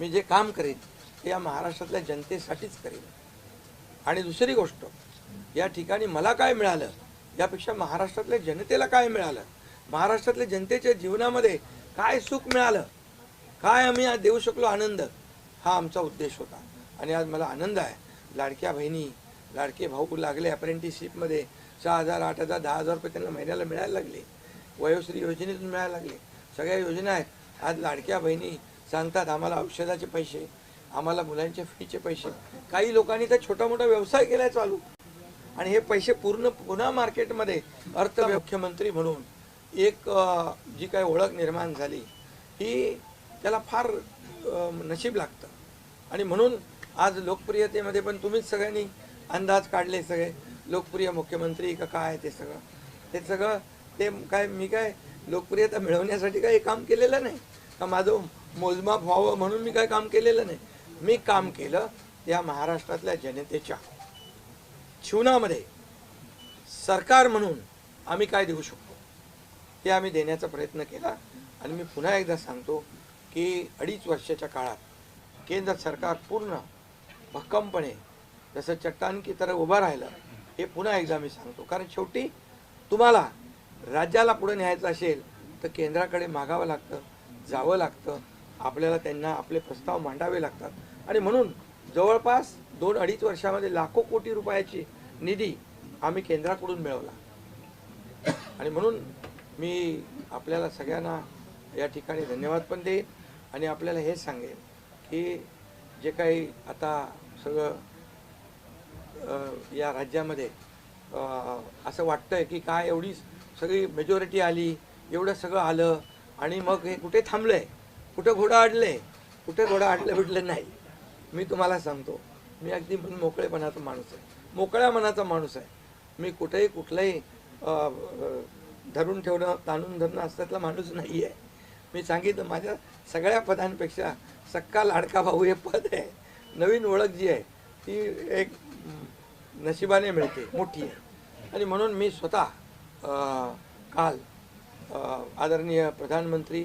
मी जे काम करेन ते या महाराष्ट्रातल्या जनतेसाठीच करेन. आणि दुसरी गोष्ट या ठिकाणी मला काय मिळालं यापेक्षा महाराष्ट्रातल्या जनतेला काय मिळालं महाराष्ट्रातल्या जनतेच्या जीवनामध्ये काय सुख मिळालं काय आम्ही आज देऊ शकलो आनंद हा आमचा उद्देश होता. आणि आज मला आनंद आहे. लाडक्या बहिणी लाडके भाऊ लागले अप्रेंटिसशिपमध्ये सहा हजार आठ हजार दहा हजार रुपये त्यांना महिन्याला मिळायला लागले. वयोश्री योजनेतून मिळायला लागले. सगळ्या योजना आहेत. आज लाडक्या बहिणी सांगतात आम्हाला औषधाचे पैसे आम्हाला मुलांच्या फीचे पैसे. काही लोकांनी तर छोटा मोठा व्यवसाय केलाय चालू. आणि हे पैसे पूर्ण पुन्हा मार्केटमध्ये अर्थ मुख्यमंत्री म्हणून एक जी काही ओळख निर्माण झाली ही त्याला फार नशीब लागतं. आणि म्हणून आज लोकप्रियतेमध्ये पण तुम्हीच सगळ्यांनी अंदाज काढले सगळे लोकप्रिय मुख्यमंत्री का काय ते सगळं. ते सगळं ते काय मी काय लोकप्रियता मिळवण्यासाठी काही काम केलेलं नाही. का माझं मोजमाप व्हावं म्हणून मी काय काम केलेलं नाही. मी काम केलं या महाराष्ट्रातल्या जनतेच्या जीवनामध्ये सरकार म्हणून आम्ही काय देऊ शकतो ते आम्ही देण्याचा प्रयत्न केला. आणि मी पुन्हा एकदा सांगतो की अडीच वर्षाच्या काळात केंद्र सरकार पूर्ण भक्कमपणे जसं चट्टान की तर उभं राहिलं हे पुन्हा एकदा मी सांगतो. कारण शेवटी तुम्हाला राज्याला पुढे न्यायचं असेल तर केंद्राकडे मागावं लागतं जावं लागतं. आपल्याला त्यांना आपले प्रस्ताव मांडावे लागतात. आणि म्हणून जवळपास दोन अडीच वर्षामध्ये लाखो कोटी रुपयाची निधी आम्ही केंद्राकडून मिळवला. आणि म्हणून मी आपल्याला सगळ्यांना या ठिकाणी धन्यवाद पण देईन. आणि आपल्याला हे सांगेन की जे काही आता सगळं या राज्यामध्ये असं असं वाटतंय की काय एवढी सगळी मेजॉरिटी आली एवढं सगळं आलं आणि मग हे कुठे थांबलं आहे कुठं घोडा अडले कुठे घोडा अडलं बिडलं नाही. मी तुम्हाला सांगतो मी अगदी मन मोकळेपणाचा माणूस आहे. मोकळ्या मनाचा माणूस आहे. मी कुठेही कुठलंही धरून ठेवणं ताणून धरणं असल्यातला माणूस नाही आहे मी सांगितलं माझ्या सगळ्या पदांपेक्षा सक्का लाडका भाऊ हे पद आहे. नवीन ओळख जी आहे ती एक नशिबाने मिळते मोठी आहे. आणि म्हणून मी स्वतः काल आदरणीय प्रधानमंत्री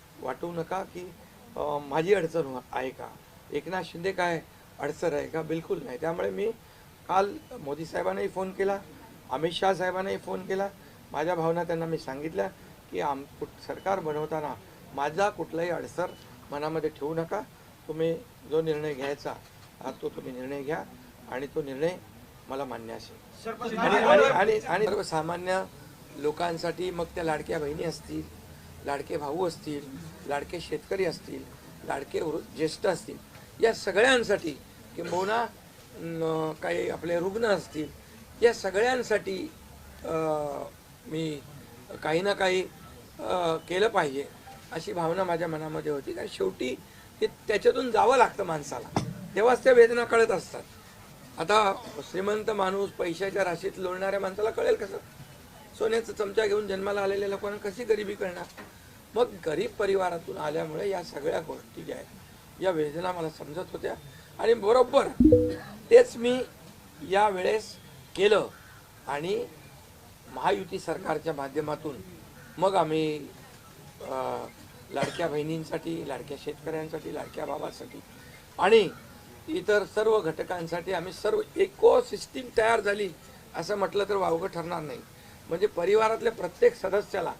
वाटू नका की माझी अडचण हो- आहे का? एकनाथ शिंदे काय अडचण आहे का? बिलकुल नाही. त्यामुळे मी काल मोदी साहेबांनाही फोन केला अमित शहा साहेबांनाही फोन केला. माझ्या भावना त्यांना मी सांगितल्या की आम कुठ- सरकार बनवताना माझा कुठलाही अडसर मनामध्ये ठेवू नका. तुम्ही जो निर्णय घ्यायचा तो तुम्ही निर्णय घ्या आणि तो निर्णय मला मान्य असेल. आणि आणि सर्वसामान्य लोकांसाठी मग त्या लाडक्या बहिणी असतील लाडके भाऊ असतील लाडके शेतकरी असतील लाडके ज्येष्ठ असतील या सगळ्यांसाठी किंबहुना काही आपले रुग्ण असतील या सगळ्यांसाठी मी काही ना काही केलं पाहिजे अशी भावना माझ्या मनामध्ये होती. कारण शेवटी ते त्याच्यातून जावं लागतं माणसाला. तेव्हाच त्या वेदना कळत असतात. आता श्रीमंत माणूस पैशाच्या राशीत लोळणाऱ्या माणसाला कळेल कसं? सोन्याचा चमचा घेऊन जन्माला आलेल्या लोकांना कशी गरिबी करणार? मग गरीब परिवारातून आल्यामुळे या सगळ्या गोष्टी ज्या आहेत या वेदना मला समजत होत्या. आणि बरोबर तेच मी या वेळेस केलं. आणि महायुती सरकारच्या माध्यमातून मग आम्ही लाडक्या बहिणींसाठी लाडक्या शेतकऱ्यांसाठी लाडक्या बाबासाठी आणि इतर सर्व घटकांसाठी आम्ही सर्व इको सिस्टीम तयार झाली असं म्हटलं तर वावगं ठरणार नाही. म्हणजे परिवारातल्या प्रत्येक सदस्याला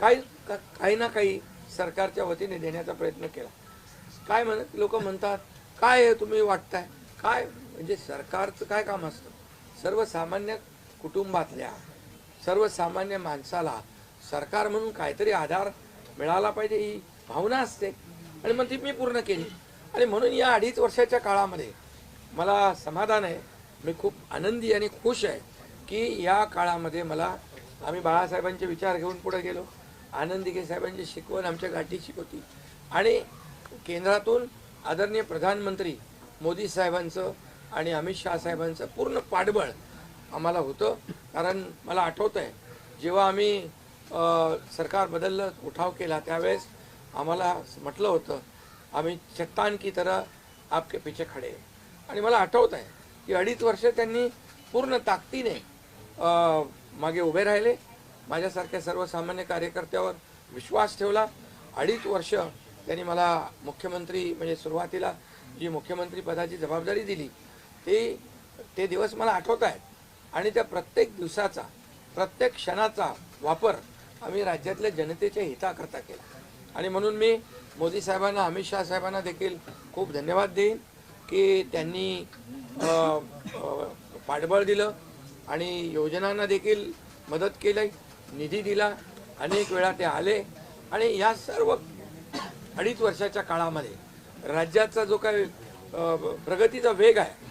काही का- काही ना काही सरकारच्या वतीने देण्याचा प्रयत्न केला. काय म्हणत लोक म्हणतात काय आहे तुम्ही वाटताय? काय म्हणजे सरकारचं काय काम असतं? सर्वसामान्य कुटुंबातल्या सर्वसामान्य माणसाला सरकार म्हणून काहीतरी आधार मिळाला पाहिजे ही भावना असते. आणि मग ती मी पूर्ण केली. आणि म्हणून या अडीच वर्षाच्या काळामध्ये मला समाधान आहे. मी खूप आनंदी आणि खुश आहे की या काळामध्ये मला आम्ही बाळासाहेबांचे विचार घेऊन पुढे गेलो. आनंदिके साहेबांची शिकवण आमच्या घाटी होती. आणि केंद्रातून आदरणीय प्रधानमंत्री मोदी साहेबांचं आणि अमित शहा साहेबांचं पूर्ण पाठबळ आम्हाला होतं. कारण मला आठवतं आहे जेव्हा आम्ही सरकार बदललं उठाव केला त्यावेळेस आम्हाला म्हटलं होतं आम्ही चट्टान की तरह आपके पिछे खडे आणि मला आठवत आहे की अडीच वर्ष त्यांनी पूर्ण ताकदीने मागे उभे राहिले. माझ्यासारख्या सर्वसामान्य कार्यकर्त्यावर विश्वास ठेवला. अडीच वर्ष त्यांनी मला मुख्यमंत्री म्हणजे सुरुवातीला जी मुख्यमंत्री पदाची जबाबदारी दिली ती ते दिवस मला आठवत आहेत. आणि त्या प्रत्येक दिवसाचा प्रत्येक क्षणाचा वापर आम्ही राज्यातल्या जनतेच्या हिताकरता केला. आणि म्हणून मी मोदी साहेबांना अमित शाह साहेबांना देखील खूप धन्यवाद देईन की त्यांनी पाठबळ दिलं आणि योजनांना देखील मदत केली. निधी दिला अनेक वेळा ते आले. आणि या सर्व अडीच वर्षाच्या काळामध्ये राज्याचा जो काही प्रगतीचा वेग आहे